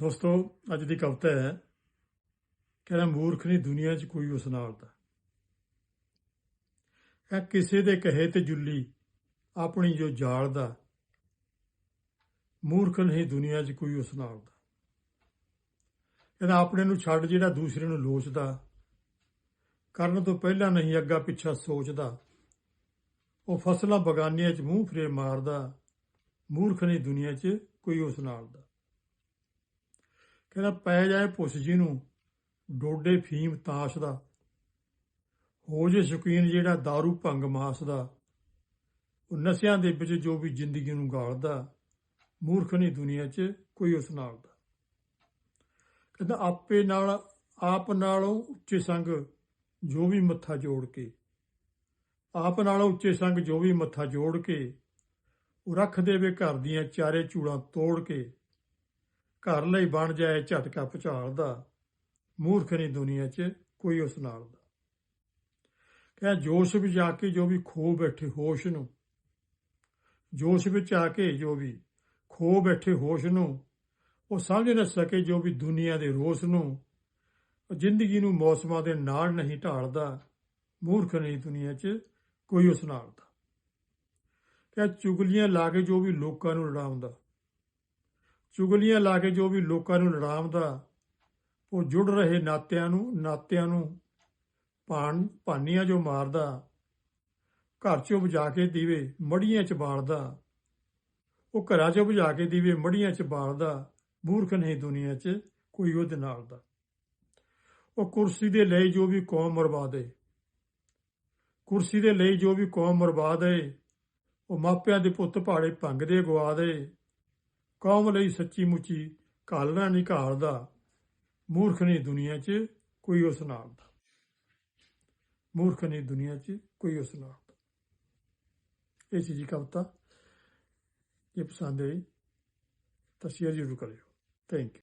ਦੋਸਤੋ, ਅੱਜ ਦੀ ਕਵਿਤਾ ਹੈ ਕਹਿੰਦਾ ਮੂਰਖ ਨਹੀਂ, ਦੁਨੀਆ 'ਚ ਕੋਈ ਉਸ ਨਾਲ ਦਾ। ਇਹ ਕਿਸੇ ਦੇ ਕਹੇ ਤੇ ਜੁੱਲੀ, ਆਪਣੀ ਜੋ ਜਾਲ ਦਾ। ਮੂਰਖ ਨਹੀਂ, ਦੁਨੀਆ 'ਚ ਕੋਈ ਉਸ ਨਾਲ ਦਾ। ਕਹਿੰਦਾ ਆਪਣੇ ਨੂੰ ਛੱਡ ਜਿਹੜਾ ਦੂਸਰੇ ਨੂੰ ਲੋਚਦਾ। ਕਰਨ ਤੋਂ ਪਹਿਲਾਂ ਨਹੀਂ, ਅੱਗਾ ਪਿੱਛਾ ਸੋਚਦਾ। ਉਹ ਫਸਲਾਂ ਬਗਾਨੀਆਂ 'ਚ ਮੂੰਹ ਫਰੇ ਮਾਰਦਾ। ਮੂਰਖ ਨਹੀਂ, ਦੁਨੀਆ 'ਚ ਕੋਈ ਉਸ ਨਾਲ ਦਾ। ਕਹਿੰਦਾ ਪੈ ਜਾਏ ਪੁੱਛ ਜੀ ਨੂੰ ਡੋਡੇ ਫੀਮ ਤਾਸ਼ ਦਾ। ਹੋ ਜੇ ਸ਼ੌਕੀਨ ਜਿਹੜਾ दारू ਭੰਗ ਮਾਸ ਦਾ। ਉਹ ਨਸ਼ਿਆਂ ਦੇ ਵਿੱਚ ਜੋ ਵੀ ਜ਼ਿੰਦਗੀ ਨੂੰ ਗਾਲਦਾ, ਮੂਰਖ ਨਹੀਂ ਦੁਨੀਆ 'ਚ ਕੋਈ ਉਸ ਨਾਲ ਦਾ। ਕਹਿੰਦਾ ਆਪੇ ਨਾਲ, ਆਪ ਨਾਲੋਂ ਉੱਚੇ ਸੰਗ ਜੋ ਵੀ ਮੱਥਾ ਜੋੜ ਕੇ। ਆਪ ਨਾਲੋਂ ਉੱਚੇ ਸੰਗ ਜੋ ਵੀ ਮੱਥਾ ਜੋੜ ਕੇ। ਉਹ ਰੱਖ ਦੇਵੇ ਘਰ ਦੀਆਂ ਚਾਰੇ ਚੂੜਾਂ ਤੋੜ ਕੇ। ਘਰ ਲਈ ਬਣ ਜਾਏ ਝਟਕਾ ਭੁਚਾਲ ਦਾ ਮੂਰਖ ਨਹੀਂ ਦੁਨੀਆ 'ਚ ਕੋਈ ਉਸ ਨਾਲ ਦਾ। ਕਹਿੰਦਾ ਜੋਸ਼ ਵਿੱਚ ਆ ਕੇ ਜੋ ਵੀ ਖੋ ਬੈਠੇ ਹੋਸ਼ ਨੂੰ, ਜੋਸ਼ ਵਿੱਚ ਆ ਕੇ ਜੋ ਵੀ ਖੋ ਬੈਠੇ ਹੋਸ਼ ਨੂੰ, ਉਹ ਸਮਝ ਨਾ ਸਕੇ ਜੋ ਵੀ ਦੁਨੀਆ ਦੇ ਰੋਸ ਨੂੰ ਜ਼ਿੰਦਗੀ ਨੂੰ ਮੌਸਮਾਂ ਦੇ ਨਾਲ ਨਹੀਂ ਢਾਲਦਾ, ਮੂਰਖ ਨਹੀਂ ਦੁਨੀਆ 'ਚ ਕੋਈ ਉਸ ਨਾਲ ਦਾ। ਕਹਿੰਦਾ ਚੁਗਲੀਆਂ ਲਾ ਕੇ ਜੋ ਵੀ ਲੋਕਾਂ ਨੂੰ ਲੜਾਉਂਦਾ ਚੁਗਲੀਆਂ ਲਾ ਕੇ ਜੋ ਵੀ ਲੋਕਾਂ ਨੂੰ ਲੜਾਉਂਦਾ ਉਹ ਜੁੜ ਰਹੇ ਨਾਤਿਆਂ ਨੂੰ ਨਾਤਿਆਂ ਨੂੰ ਪਾਣ ਭਾਨੀਆਂ ਜੋ ਮਾਰਦਾ, ਘਰ ਚੋਂ ਬੁਝਾ ਕੇ ਦੀਵੇ ਮੜੀਆਂ ਚ ਬਾਲਦਾ, ਉਹ ਘਰਾਂ ਚੋਂ ਬੁਝਾ ਕੇ ਦੀਵੇ ਮੜੀਆਂ ਚ ਬਾਲਦਾ, ਮੂਰਖ ਨਹੀਂ ਦੁਨੀਆ 'ਚ ਕੋਈ ਉਹਦੇ ਨਾਲ ਦਾ। ਉਹ ਕੁਰਸੀ ਦੇ ਲਈ ਜੋ ਵੀ ਕੌਮ ਮਰਵਾ ਦੇ, ਕੁਰਸੀ ਦੇ ਲਈ ਜੋ ਵੀ ਕੌਮ ਮਰਵਾ ਦੇ, ਉਹ ਮਾਪਿਆਂ ਦੇ ਪੁੱਤ ਭਾੜੇ ਭੰਗ ਦੇ ਗਵਾ ਦੇ ਕੌਮ ਲਈ ਸੱਚੀ ਮੁੱਚੀ ਘਾਲਣਾ ਨਹੀਂ ਘਾਲਦਾ। ਮੂਰਖ ਨਹੀਂ ਦੁਨੀਆ 'ਚ ਕੋਈ ਉਸ ਨਾਲ ਦਾ। ਮੂਰਖ ਨਹੀਂ ਦੁਨੀਆ 'ਚ ਕੋਈ ਉਸ ਨਾਲ ਦਾ। ਇਹ ਸੀ ਜੀ ਕਵਿਤਾ। ਜੇ ਪਸੰਦ ਆਈ ਤਾਂ ਸ਼ੇਅਰ ਜ਼ਰੂਰ ਕਰਿਓ। Thank you